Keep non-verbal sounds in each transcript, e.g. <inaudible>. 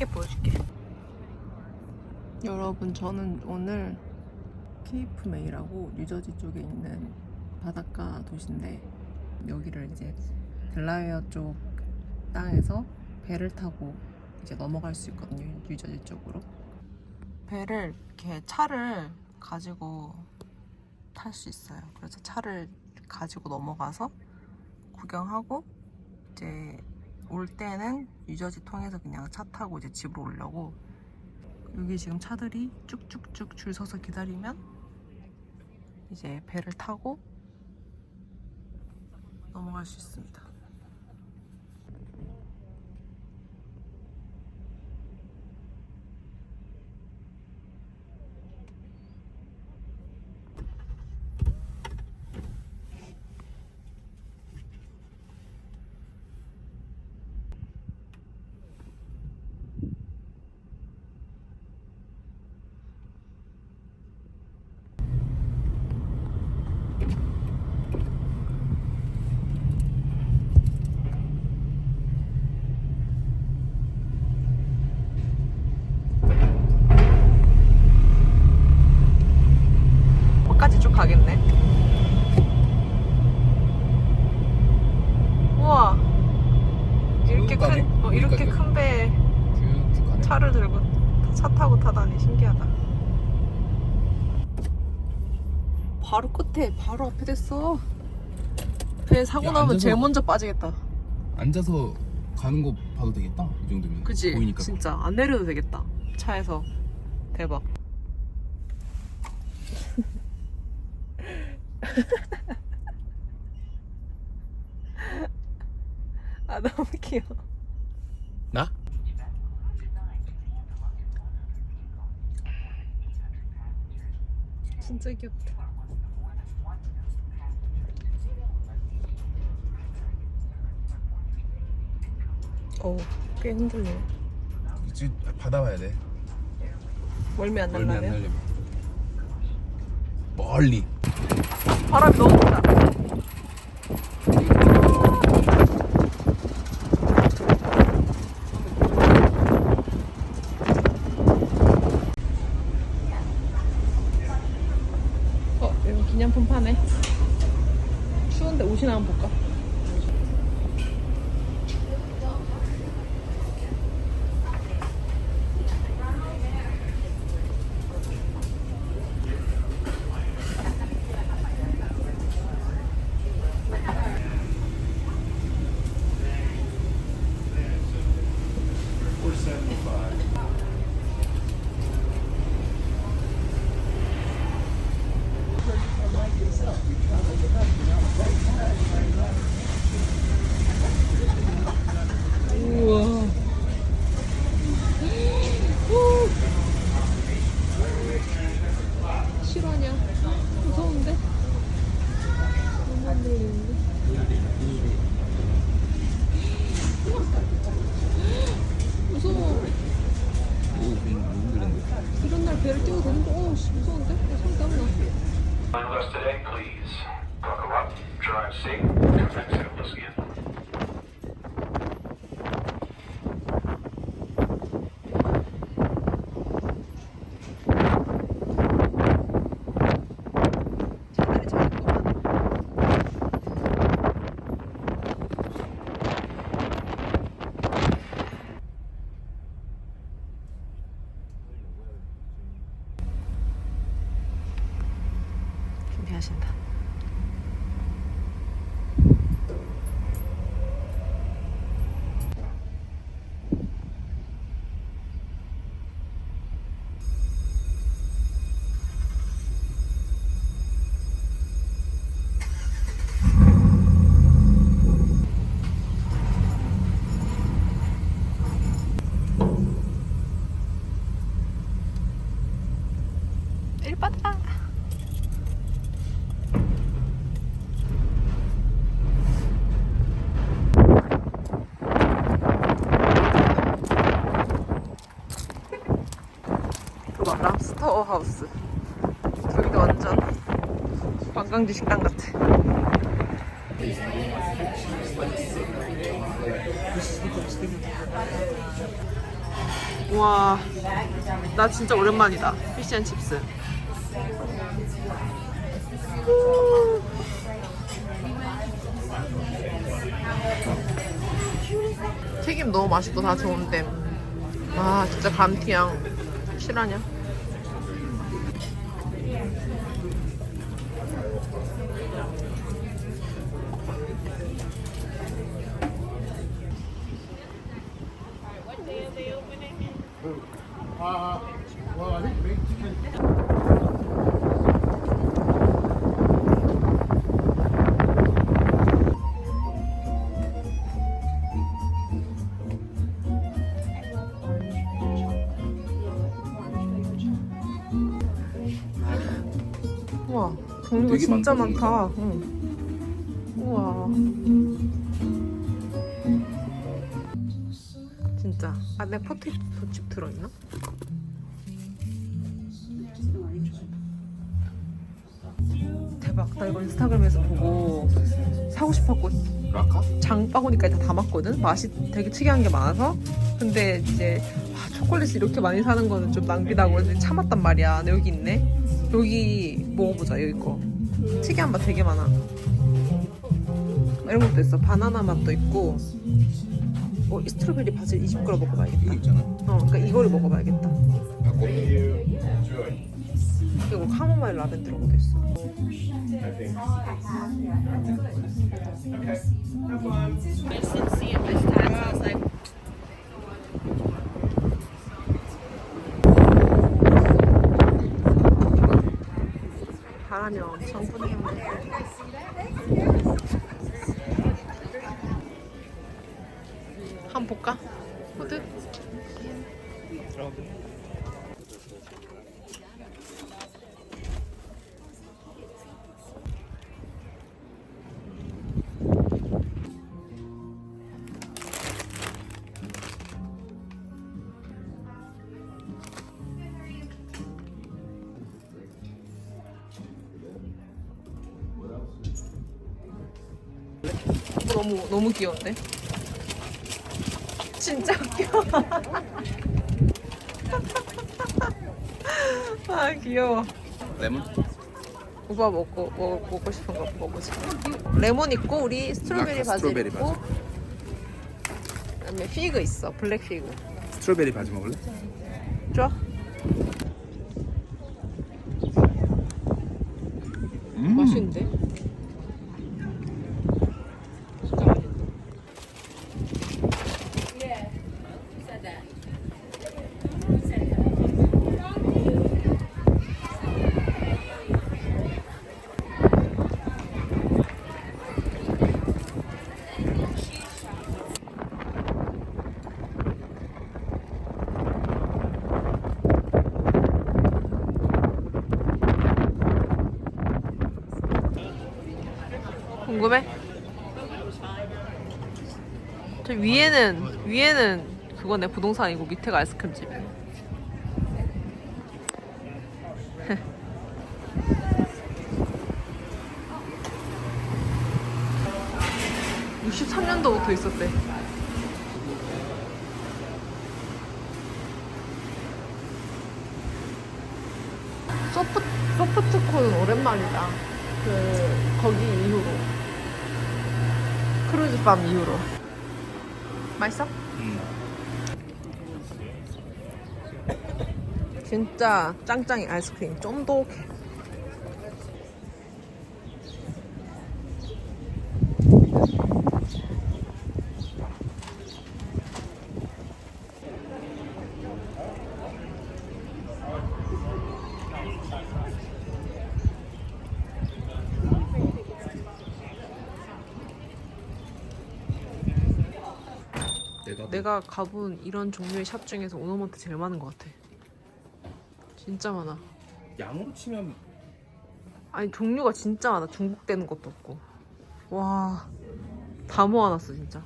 쉽게 보여줄게. 여러분 저는 오늘 케이프 메이라고 뉴저지 쪽에 있는 바닷가 도시인데 여기를 이제 델라웨어 쪽 땅에서 배를 타고 이제 넘어갈 수 있거든요 뉴저지 쪽으로 배를 이렇게 차를 가지고 탈 수 있어요 그래서 차를 가지고 넘어가서 구경하고 이제 올 때는 유저지 통해서 그냥 차 타고 이제 집으로 오려고 여기 지금 차들이 쭉쭉쭉 줄 서서 기다리면 이제 배를 타고 넘어갈 수 있습니다. 쭉 가겠네. 우와. 이렇게? 큰, 어, 이렇게? 큰 배에. 차를 들고 차 타고 타다니 신기하다. 바로 끝에, 바로 앞에 됐어. 배 사고 야, 나면 앉아서- 제일 먼저 빠지겠다. 앉아서 가는 거 봐도 되겠다. 이 정도면. 그치? 보이니까. 진짜 안 내려도 되겠다. 차에서 대박. <laughs> 아 너무 귀여워. 나? 진짜 귀엽다. 어, 꽤 흔들려. 이제 받아봐야 돼. 멀미 안 멀미 안 날라면? 멀리. 바람이 너무 불다. 어, 여기 기념품 파네. 추운데 옷이나 한번 볼까? 우와. 실화냐? 무서운데? 너무 안 들리는데? 무서워. 오, 너무 그런데. 이런 날 배를 띄워도 되는 거? 어, 씨, 무서운데? 어, 손 땀나. Line with us today, please. Buckle up, drive safe, come back to us again. 차들이 잘 있구만. 준비 하신다. 그거 랍스터 하우스. 저기도 완전 관광지 식당 같아. 와, 나 진짜 오랜만이다. 피시앤 칩스. 우. 튀김 너무 맛있고 다 좋은데. 와, 진짜 감튀양. 실화냐? 우와, 종류가 되게 진짜 많다, 많다. 응. 우와. 진짜. 안에 포테이토 칩 들어있나? 대박. 나 이거 인스타그램에서 보고 사고 싶었고 라카? 장바구니까지 다 담았거든. 맛이 되게 특이한 게 많아서. 근데 이제 와, 초콜릿을 이렇게 많이 사는 거는 좀 낭비다고 해서 참았단 말이야. 근데 여기 있네. 여기 먹어보자. 여기 거. 특이한 맛 되게 많아. 이런 것도 있어. 바나나 맛도 있고. 어, 이 스트로베리 바질 20g 먹어봐야겠다. 이거 있잖아. 어, 그러니까 이거를 먹어봐야겠다. 바꿔. 그리고 카모마일 라벤더라고도 있어. 바람이 엄청 부네요. 귀여운데? 진짜 귀여워. <laughs> 아 귀여워. 레몬? 오빠 먹고 먹, 먹고 싶은 거 먹어보자. 레몬 있고 우리 스트로베리 아까 바질 스트로베리 있고 그다음에 피그 있어. 블랙 피그. 스트로베리 바지 먹을래? 좋아. 음. 맛있는데? 궁금해? 저 위에는 위에는 그거네 부동산이고 밑에가 아이스크림집. 63년도부터 <laughs> 있었대. 소프 소프트콘은 오랜만이다. 그 거기 이후로 크루즈밤 이후로 맛있어? 음. 진짜 짱짱이 아이스크림 쫀득해 내가 가본 이런 종류의 샵 중에서 오너먼트 제일 많은 것 같아. 진짜 많아. 양으로 치면 아니 종류가 진짜 많아. 중복되는 것도 없고. 와 다 모아놨어 진짜.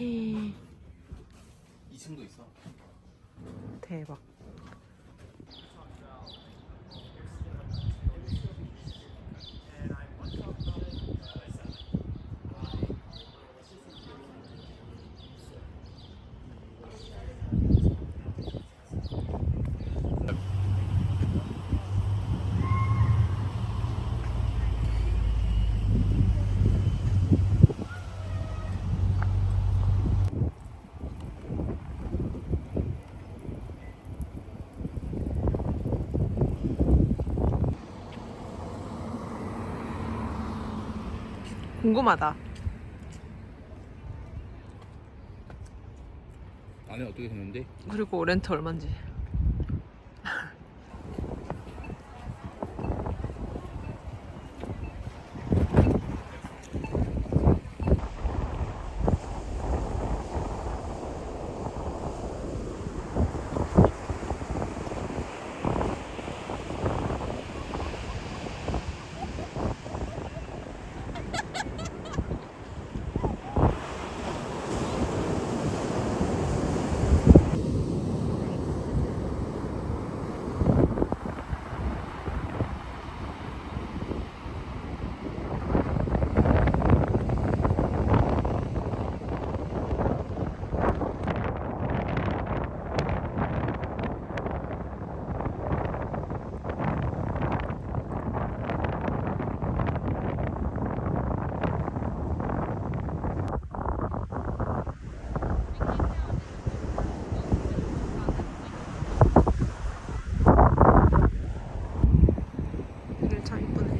헤이. 2층도 있어. 대박 궁금하다. 안에 어떻게 생겼는데? 그리고 렌트 얼마인지. 되게 참 이쁘네.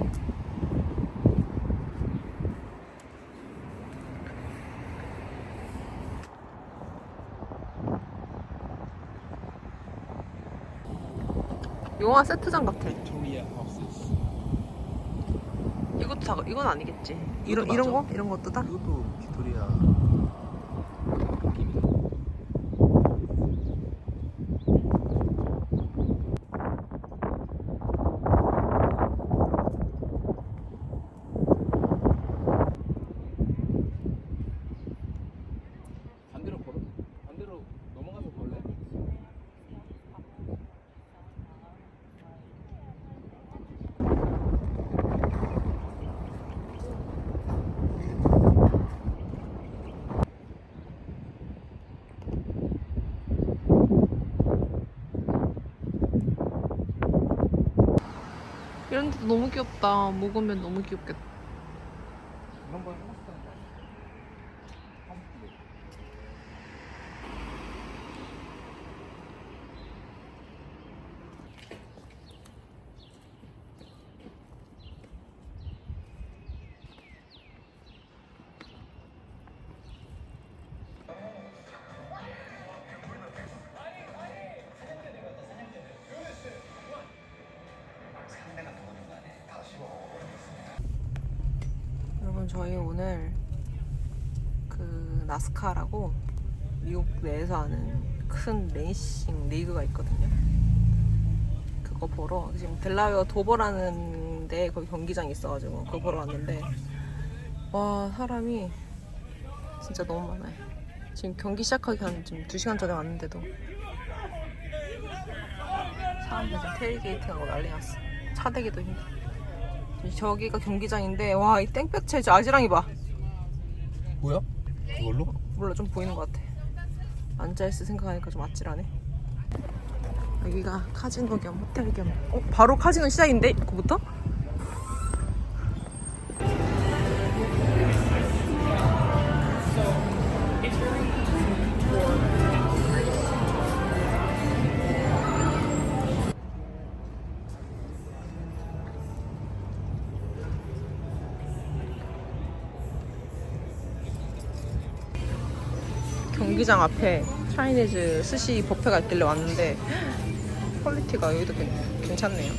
영화 세트장 같아. 하우스. 이것도 다 이건 아니겠지. 이런 이런 거 이런 것도 다. 이것도 빅토리아. 느낌이다. 반대로 걸어? 반대로 넘어가서 걸래? 데도 너무 귀엽다. 먹으면 너무 귀엽겠다. 저희 오늘 그 나스카라고 미국 내에서 하는 큰 레이싱 리그가 있거든요. 그거 보러 지금 델라웨어 도버라는 데 거기 경기장이 있어가지고 그거 보러 왔는데 와 사람이 진짜 너무 많아요. 지금 경기 시작하기 한 지금 2시간 전에 왔는데도 사람들 지금 테일게이팅하고 난리 났어. 차 대기도 힘들어. 저기가 경기장인데 와 이 땡볕에 저 아지랑이 봐 뭐야? 그걸로? 몰라 좀 보이는 것 같아 앉아있을 생각하니까 좀 아찔하네 여기가 카지노 겸 호텔 겸 어? 바로 카지노 시작인데? 그부터? 경기장 앞에 차이니즈 스시 뷔페가 있길래 왔는데 퀄리티가 여기도 괜- 괜찮네요.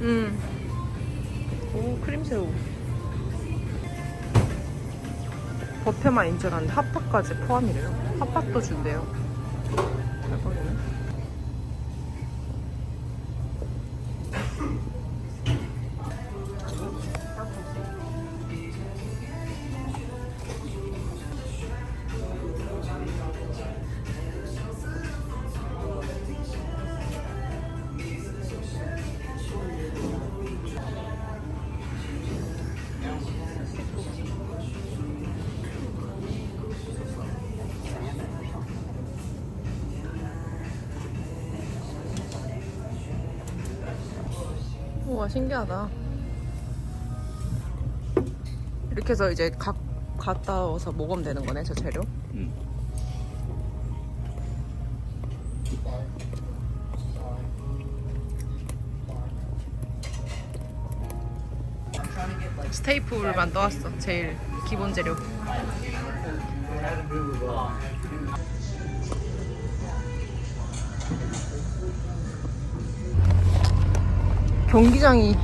음. 오 크림새우. 뷔페만 인줄 알았는데 핫팟까지 포함이래요. 핫팟도 준대요. 대박이네. 신기하다. 이렇게 해서 이제 각 갔다 와서 먹으면 되는 거네, 저 재료? 응. 스테이플만 떠왔어, 제일 기본 재료. 경기장이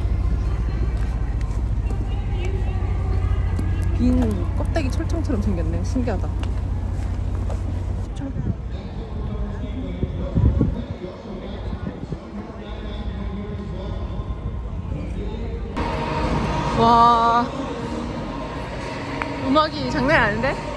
빈 껍데기 철창처럼 생겼네. 신기하다. 와 음악이 장난 아닌데?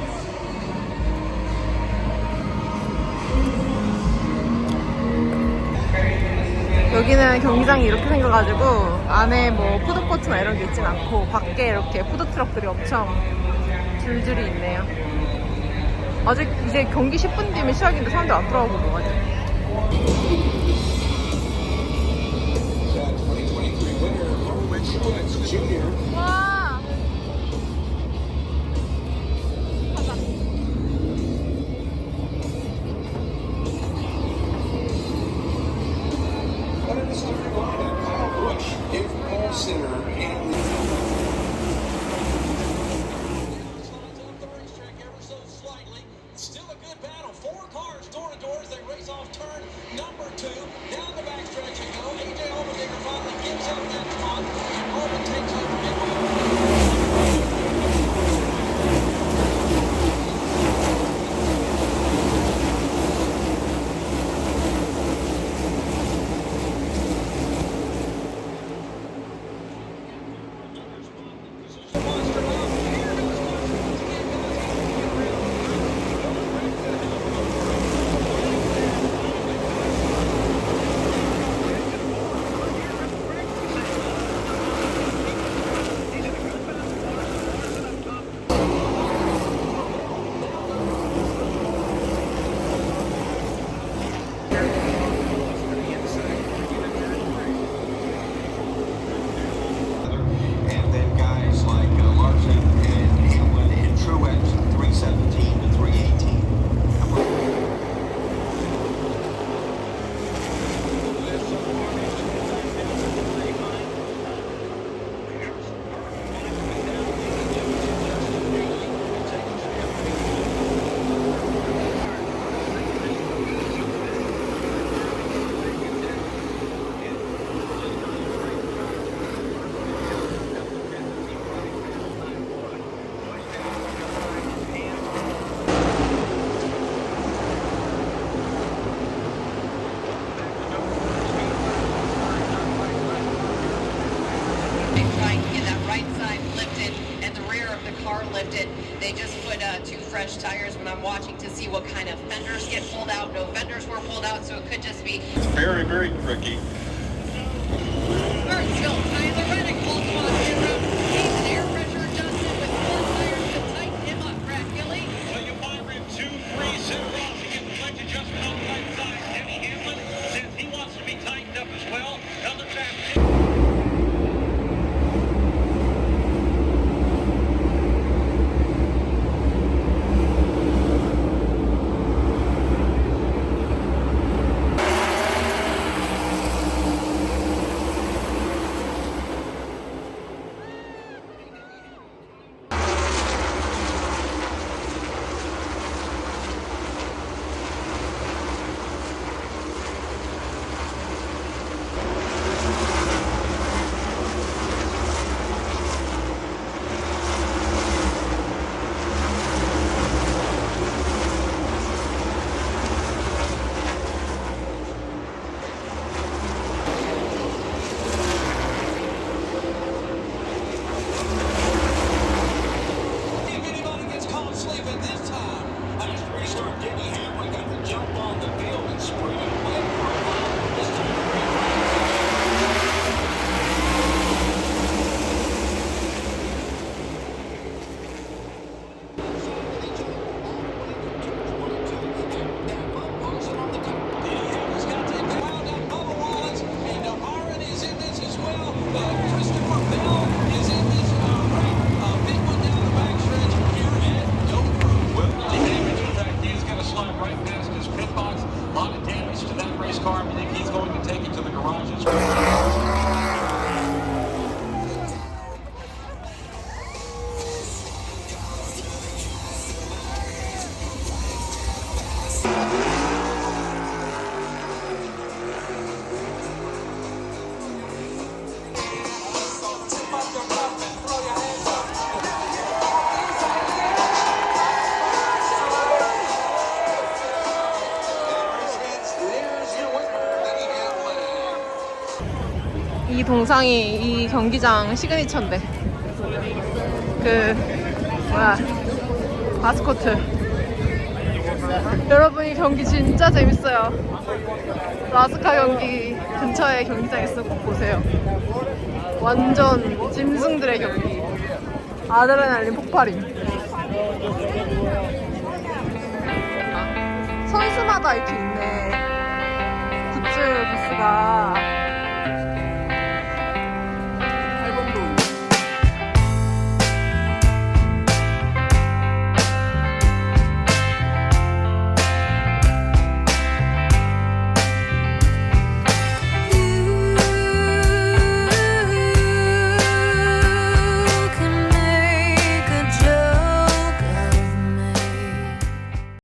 여기는 경기장이 이렇게 생겨가지고 안에 뭐 푸드코트나 이런 게 있진 않고 밖에 이렇게 푸드트럭들이 엄청 줄줄이 있네요. 아직 이제 경기 10분 뒤면 시작인데 사람들 안 들어가고 뭐가지? 와 singer car lifted. They just put uh, two fresh tires when I'm watching to see what kind of fenders get pulled out. No fenders were pulled out, so it could just be It's Very, very tricky. very skilled. Tyler Reddick pulls him 동상이 이 경기장 시그니처인데. 그 뭐야 마스코트. 여러분 이 경기 진짜 재밌어요. 라스카 경기 근처에 경기장 있으면 꼭 보세요. 완전 짐승들의 경기. 아드레날린 폭발임. 선수마다 이렇게 있네. 굿즈 부스가